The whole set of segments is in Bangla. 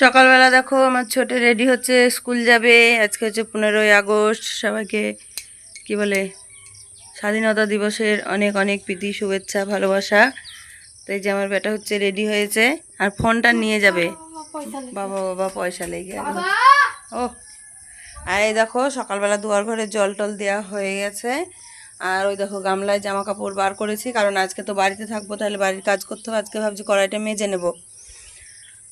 সকালবেলা দেখো আমার ছোট রেডি হচ্ছে স্কুল যাবে আজকে হচ্ছে পনেরোই আগস্ট সবাইকে কি বলে স্বাধীনতা দিবসের অনেক অনেক প্রীতি শুভেচ্ছা ভালোবাসা। তো এই যে আমার বেটা হচ্ছে রেডি হয়েছে আর ফোনটা নিয়ে যাবে। বাবা বাবা পয়সা লেগে গেল। ও আর এই দেখো সকালবেলা দুয়ার ঘরে জল টল দেওয়া হয়ে গেছে। আর ওই দেখো গামলায় জামা কাপড় বার করেছি কারণ আজকে তো বাড়িতে থাকব তাহলে বাড়ির কাজ করতে হবে। আজকে ভাবছি কড়াইটা মেজে নেব।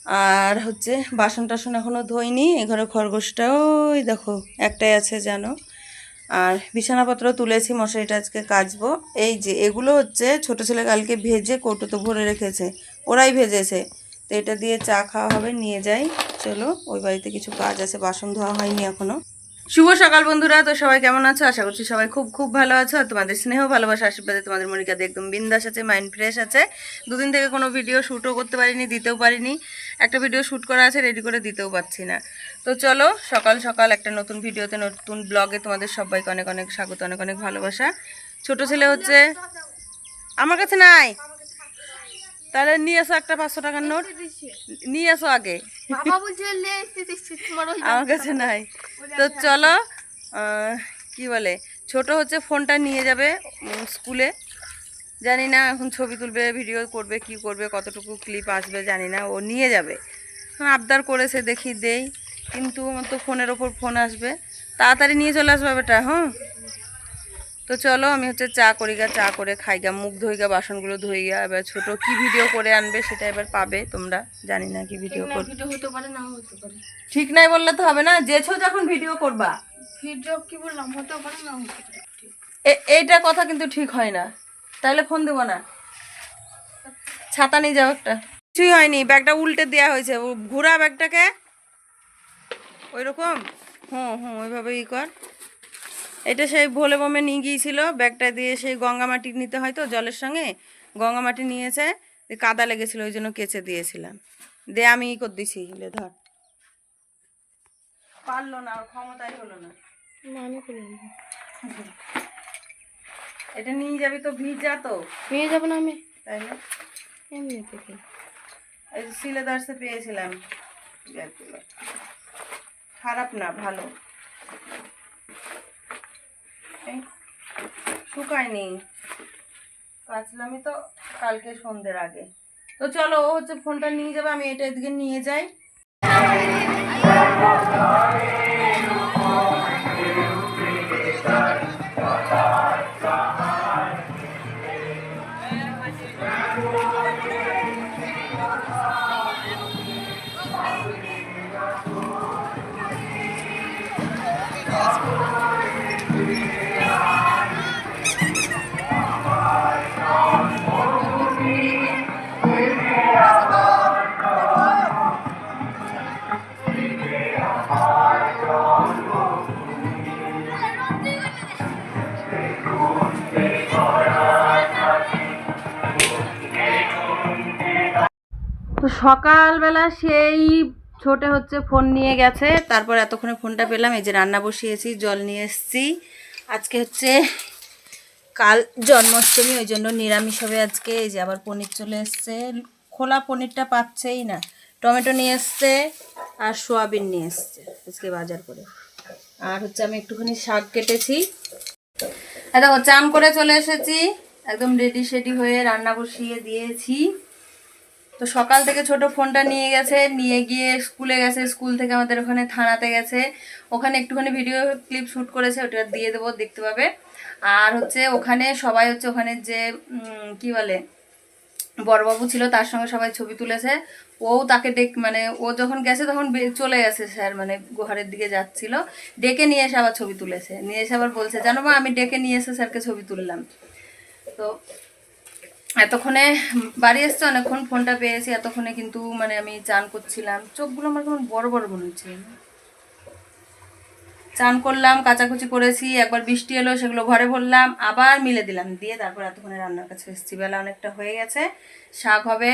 আর হচ্ছে বাসন টাসন এখনও ধোয়নি এ ঘরে খরগোশটাও দেখো একটাই আছে যেন। আর বিছানাপত্র তুলেছি, মশারিটা আজকে কাচবো। এই যে এগুলো হচ্ছে ছোট ছেলে কালকে ভেজে কৌটোতে ভরে রেখেছে, ওরাই ভেজেছে। তো এটা দিয়ে চা খাওয়া হবে, নিয়ে যাই। চলো, ওই বাড়িতে কিছু কাজ আছে, বাসন ধোয়া হয়নি এখনও। শুভ সকাল বন্ধুরা, তো সবাই কেমন আছো? আশা করছি সবাই খুব খুব ভালো আছো, আর তোমাদের স্নেহ, ভালোবাসা, আশীর্বাদে তোমাদের মনিকাতে একদম বিন্দাস আছে মাইন্ড ফ্রেশ আছে। দুদিন থেকে কোনো ভিডিও শ্যুটও করতে পারিনি, দিতেও পারিনি। একটা ভিডিও শ্যুট করা আছে রেডি করে দিতেও পারছি না। তো চলো, সকাল সকাল একটা নতুন ভিডিওতে নতুন ব্লগে তোমাদের সবাইকে অনেক অনেক স্বাগত, অনেক অনেক ভালোবাসা। ছোট ছেলে হচ্ছে আমার কাছে নাই। তাহলে নিয়ে আসো একটা পাঁচশো টাকার নোট। নিয়ে আগে। এসে ওই আমার কাছে নাই। তো চলো আহ, কি বলে ছোট হচ্ছে ফোনটা নিয়ে যাবে স্কুলে। জানি না এখন ছবি তুলবে ভিডিও করবে কি করবে কতটুকু ক্লিপ আসবে জানি না ও নিয়ে যাবে। আবদার করেছে দেখি দেই। কিন্তু আমার তো ফোনের ওপর ফোন আসবে। তাড়াতাড়ি নিয়ে চলে আসবে বেটা হ্যাঁ? তো চলো আমি হচ্ছে চা করি গা চা করে খাই গা মুখ ধুই গা বাসনগুলো ধুই গা। এবার ছোট কি ভিডিও করে আনবে সেটা এবার পাবে তোমরা জানি না কি ভিডিও করবে। ভিডিও হতে পারে না হতে পারে। ঠিক নাই বললে তো হবে না যেছো যখন ভিডিও করবা। ভিডিও কি বললাম হতে পারে না হতে পারে এইটা কথা কিন্তু ঠিক হয় না। তাহলে ফোন দেবো না। ছাতা নিয়ে যাও একটা। কিছুই হয়নি ব্যাগটা উল্টে দেওয়া হয়েছে। ও ঘোরা ব্যাগটাকে। ওই রকম হুম হুম ওইভাবে ই কর। এটা সেই ভোলে বমে নিয়ে গিয়েছিল। ব্যাগটা দিয়ে সেই গঙ্গা মাটি নিতে হয় তো জলের সঙ্গে। গঙ্গা মাটি নিয়েছে কাদা লেগেছিল ওই জন্য কেচে দিয়েছিলাম। দে আমি ই করে দিছি লে ধর। পারল না ওর ক্ষমতাই হলো না। আমি এটা নিয়ে যাবি তো ভিজা তো। নিয়ে যাব না আমি। তাই না? এমনি থেকে এই যে সিলেদার্সে পেয়েছিলাম। খারাপ না ভালো। শুকায়নি। কাচলামই তো কালকে সন্ধ্যের আগে। তো চলো, ও হচ্ছে ফোনটা নিয়ে যাবে, আমি এটা এদিকে নিয়ে যাই। তো সকালবেলা সেই ছোটে হচ্ছে ফোন নিয়ে গেছে। তারপর এতক্ষণে ফোনটা পেলাম, এই যে রান্না বসিয়েছি, জল নিয়ে এসেছি। আজকে হচ্ছে কাল জন্মাষ্টমী, ওই জন্য নিরামিষ হবে আজকে। এই যে আবার পনির চলে এসছে। খোলা পনিরটা পাচ্ছেই না। টমেটো নিয়ে এসছে আর সোয়াবিন নিয়ে এসছে আজকে বাজার করে। আর হচ্ছে আমি একটুখানি শাক কেটেছি। দেখো চান করে চলে এসেছি। একদম রেডি সেডি হয়ে রান্না বসিয়ে দিয়েছি। তো সকাল থেকে ছোট ফোনটা নিয়ে গেছে, নিয়ে গিয়ে স্কুলে গেছে, স্কুল থেকে আমাদের ওখানে থানাতে গেছে। ওখানে একটুখানি ভিডিও ক্লিপ শ্যুট করেছে, ওটা দিয়ে দেবো, দেখতে পাবে। আর হচ্ছে ওখানে সবাই হচ্ছে ওখানে যে কি বলে, বড়বাবু ছিল, তার সঙ্গে সবাই ছবি তুলেছে। ও তাকে ডেক মানে ও যখন গেছে তখন চলে গেছে স্যার মানে গোহারের দিকে যাচ্ছিল। ডেকে নিয়ে এসে আবার ছবি তুলেছে। নিয়ে এসে আবার বলছে, জানো মা, আমি ডেকে নিয়ে এসে স্যারকে ছবি তুললাম। তো এতক্ষণে বাড়ি এসছে, অনেকক্ষণ ফোনটা পেয়েছি, এতক্ষণে কিন্তু মানে আমি চান করছিলাম। চোখগুলো আমার কেমন বড় বড় মনে হচ্ছে চান করলাম, কাচাকুচি করেছি, একবার বৃষ্টি এলো, সেগুলো ঘরে ভরলাম, আবার মিলে দিলাম, দিয়ে তারপর এতক্ষণে রান্নার কাছে এসেছি। বেলা অনেকটা হয়ে গেছে, শাক হবে,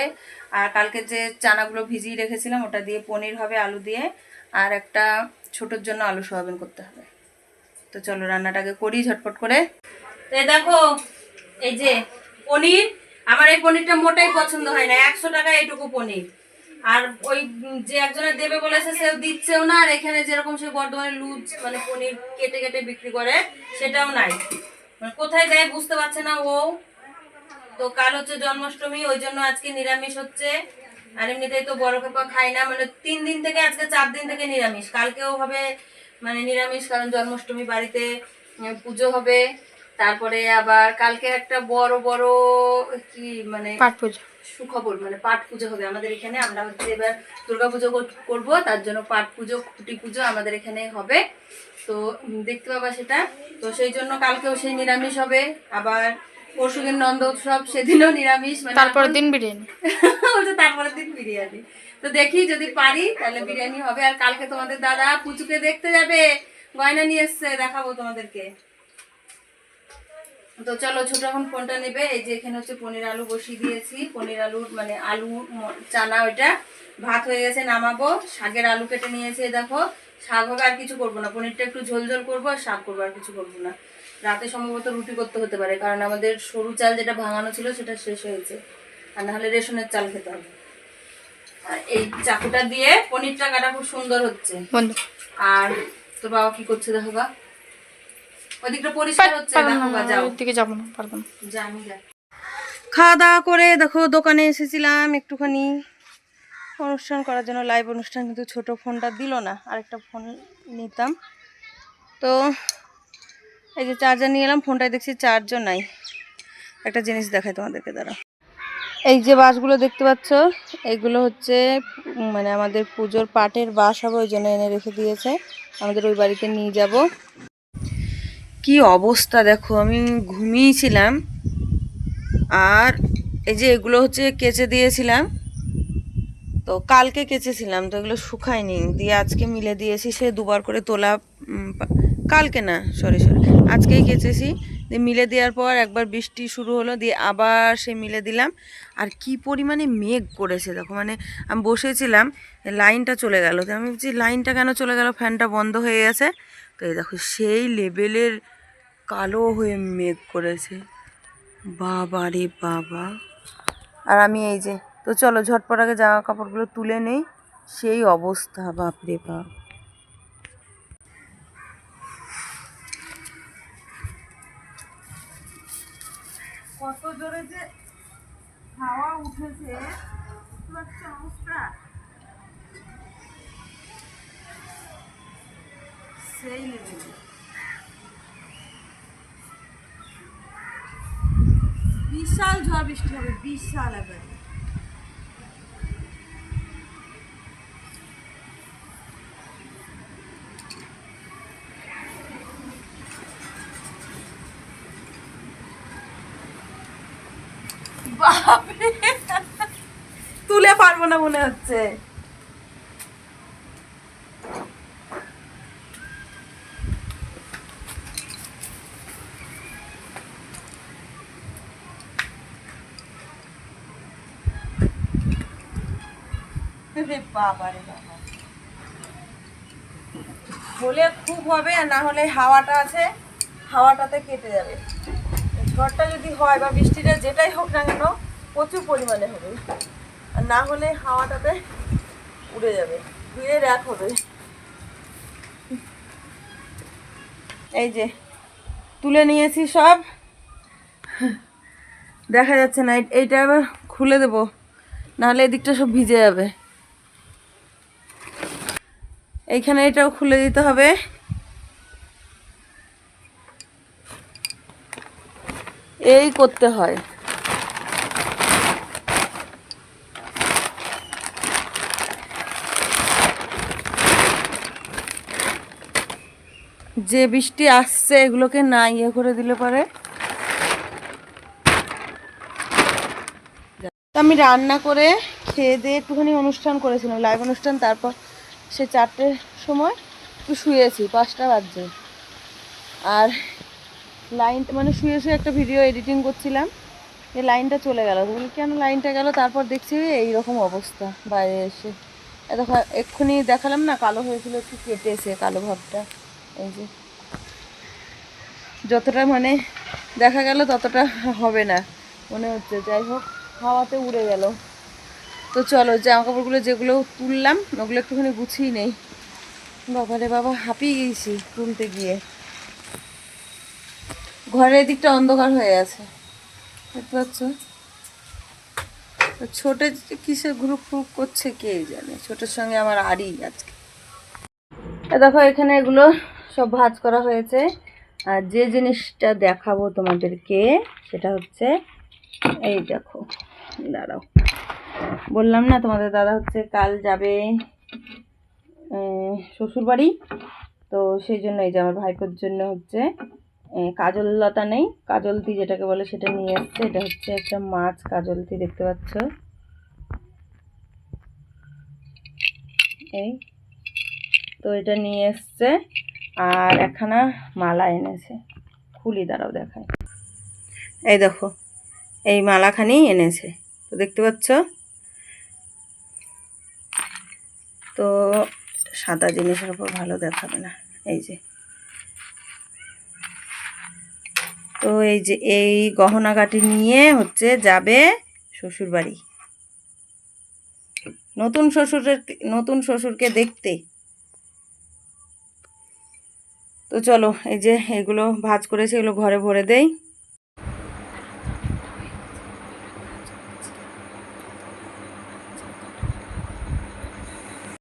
আর কালকে যে চানাগুলো ভিজিয়ে রেখেছিলাম, ওটা দিয়ে পনির হবে, আলু দিয়ে, আর একটা ছোটোর জন্য আলু সোয়াবিন করতে হবে। তো চলো রান্নাটাকে করি ঝটপট করে। এই দেখো, এই যে পনির আমার এই পনিরটা মোটাই পছন্দ হয় না, একশো টাকা এইটুকু পনির। আর ওই যে একজনের দেবে বলেছে, সেও দিচ্ছেও না, আর এখানে যেরকম সে বর্ধমানে লুজ মানে পনির কেটে কেটে বিক্রি করে, সেটাও নাই। মানে কোথায় দেয় বুঝতে পারছে না ও। তো কাল হচ্ছে জন্মাষ্টমী, ওই জন্য আজকে নিরামিষ হচ্ছে। আর এমনিতেই তো বড় কাপা খাই না মানে তিন দিন থেকে আজকে চার দিন থেকে নিরামিষ। কালকেও হবে মানে নিরামিষ, কারণ জন্মাষ্টমী বাড়িতে পুজো হবে। তারপরে আবার কালকে একটা বড় বড় কি মানে পাট পুজো। সুখবর মানে পাট পুজো হবে আমাদের এখানে। আমরা হচ্ছে এবার দুর্গা পুজো করব তার জন্য পাট পুজো খুঁটি পুজো আমাদের এখানে হবে। তো দেখতে পাবা সেটা। তো সেই জন্য কালকেও সেই নিরামিষ হবে। আবার পরশুদিন নন্দ উৎসব সেদিনও নিরামিষ মানে তারপরের দিন বিরিয়ানি। বলছে তারপরের দিন বিরিয়ানি। তো দেখি যদি পারি তাহলে বিরিয়ানি হবে। আর কালকে তোমাদের দাদা পুচুকে দেখতে যাবে। গয়না নিয়ে এসছে দেখাবো তোমাদেরকে। তো চলো ছোট এখন ফোনটা নেবে? এই যে এখানে হচ্ছে পনির আলু বসিয়ে দিয়েছি। পনির আলুর মানে আলু চানা ওইটা। ভাত হয়ে গেছে নামাবো। শাকের আলু কেটে নিয়েছে দেখো। শাক হবে আর কিছু করব না। পনিরটা একটু ঝোল ঝোল করব আর শাক করব আর কিছু করব না। রাতে সম্ভবত রুটি করতে হতে পারে কারণ আমাদের সরু চাল যেটা ভাঙানো ছিল সেটা শেষ হয়েছে। আর নাহলে রেশনের চাল খেতে হবে। আর এই চাকুটা দিয়ে পনিরটা কাটা খুব সুন্দর হচ্ছে। আর তোর বাবা কি করছে দেখো বা ওদিকটা পরিষ্কার হচ্ছে দেখো বা যাও। ওর দিকে যাব না পারব না। খাওয়া দাওয়া করে দেখো দোকানে এসেছিলাম একটুখানি অনুষ্ঠান করার জন্য লাইভ অনুষ্ঠান কিন্তু ছোট ফোনটা দিল না আরেকটা ফোন নিতাম। তো এই যে চার্জার নিয়ে এলাম ফোনটায় দেখছি চার্জও নাই। একটা জিনিস দেখাই তোমাদেরকে দাঁড়া এই যে বাসগুলো দেখতে পাচ্ছ এইগুলো হচ্ছে মানে আমাদের পুজোর পাটের বাস হবে ওই জন্য এনে রেখে দিয়েছে। আমাদের ওই বাড়িতে নিয়ে যাব। কি অবস্থা দেখো, আমি ঘুমিয়েছিলাম। আর এই যে এগুলো হচ্ছে কেচে দিয়েছিলাম। তো কালকে কেচেছিলাম, তো এগুলো শুকায়নি। দিয়ে আজকে মিলে দিয়েছি, সে দুবার করে তোলা কালকে না সরি সরি আজকেই কেচেছি। দিয়ে মিলে দেওয়ার পর একবার বৃষ্টি শুরু হলো, দিয়ে আবার সে মিলে দিলাম। আর কি পরিমাণে মেঘ করেছে দেখো মানে আমি বসেছিলাম, লাইনটা চলে গেল। তো আমি ভাবছি, লাইনটা কেন চলে গেল? ফ্যানটা বন্ধ হয়ে গেছে। তো এই দেখো, সেই লেভেলের কালো হয়ে মেঘ করেছে। বাবা রে বাবা। আর আমি এই যে, তো চলো ঝটপট আগে জামা কাপড়গুলো তুলে নেই। সেই অবস্থা, বাপরে বাপ। হাওয়া তোমার বুঝতে সেই লেভেলে বিশাল ঝড় বৃষ্টি হবে বিশাল এবার। না মনে হচ্ছে। হলে খুব হবে আর না হলে হাওয়াটা আছে, হাওয়াটাতে কেটে যাবে। ঝড়টা যদি হয় বা বৃষ্টিটা যেটাই হোক না কেন, প্রচুর পরিমাণে হবে। না হলে হাওয়াটাতে উড়ে যাবে। ধুয়ে রাখ হবে এই যে, তুলে নিয়েছি সব। দেখা যাচ্ছে না এইটা আবার খুলে দেবো। নাহলে এদিকটা সব ভিজে যাবে। এইখানে এটাও খুলে দিতে হবে। এই করতে হয়। যে বৃষ্টি আসছে এগুলোকে না ইয়ে করে দিলে পারে। আমি রান্না করে খেয়ে দিয়ে একটুখানি অনুষ্ঠান করেছিলাম লাইভ অনুষ্ঠান। তারপর সে চারটের সময় একটু শুয়েছি, পাঁচটা বাজছে আর লাইন মানে শুয়ে শুয়ে একটা ভিডিও এডিটিং করছিলাম। এই লাইনটা চলে গেল। বলি, কেন লাইনটা গেল? তারপর দেখছি এই রকম অবস্থা বাইরে এসে। দেখো, এক্ষুনি দেখালাম না, কালো হয়েছিল, একটু কেটেছে কালো ভাবটা। এই যে। যতটা মানে দেখা গেল ততটা হবে না, মনে হচ্ছে। যাই হোক, হাওয়াতে উড়ে গেল। তো চলো, জামা কাপড়গুলো যেগুলো তুললাম, ওগুলো একটুখানি গুছিয়ে নেই। বাবারে বাবা, হাঁপিয়ে গেছি তুলতে গিয়ে। ঘরের দিকটা অন্ধকার হয়ে আছে। দেখতে পাচ্ছ? ছোটে যে গ্রুপ গ্রুপ করছে কে জানে? ছোটের সঙ্গে আমার আরই আজকে। দেখো, এখানে এগুলো সব ভাজ করা হয়েছে। আর যে জিনিসটা দেখাবো তোমাদেরকে সেটা হচ্ছে এই দেখো দাঁড়াও। বললাম না তোমাদের দাদা হচ্ছে কাল যাবে শ্বশুর বাড়ি তো সেই জন্য এই যে আমার ভাইপোর জন্য হচ্ছে আহ, কাজললতা নেই। কাজলতি যেটাকে বলে সেটা নিয়ে এসছে। এটা হচ্ছে একটা মাছ কাজলতি দেখতে পাচ্ছ? এই তো এটা নিয়ে এসছে। আর একখানা মালা এনেছে। খুলি দাঁড়াও দেখায় এই দেখো, এই মালাখানি এনেছে। তো দেখতে পাচ্ছ? তো সাদা জিনিসের উপর ভালো দেখাবে না। এই যে। তো এই যে, এই গহনাগাটি নিয়ে হচ্ছে যাবে শ্বশুর বাড়ি নতুন শ্বশুরের, নতুন শ্বশুরকে দেখতে। তো চলো এই যে এগুলো ভাজ করেছে এগুলো ঘরে ভরে দেই।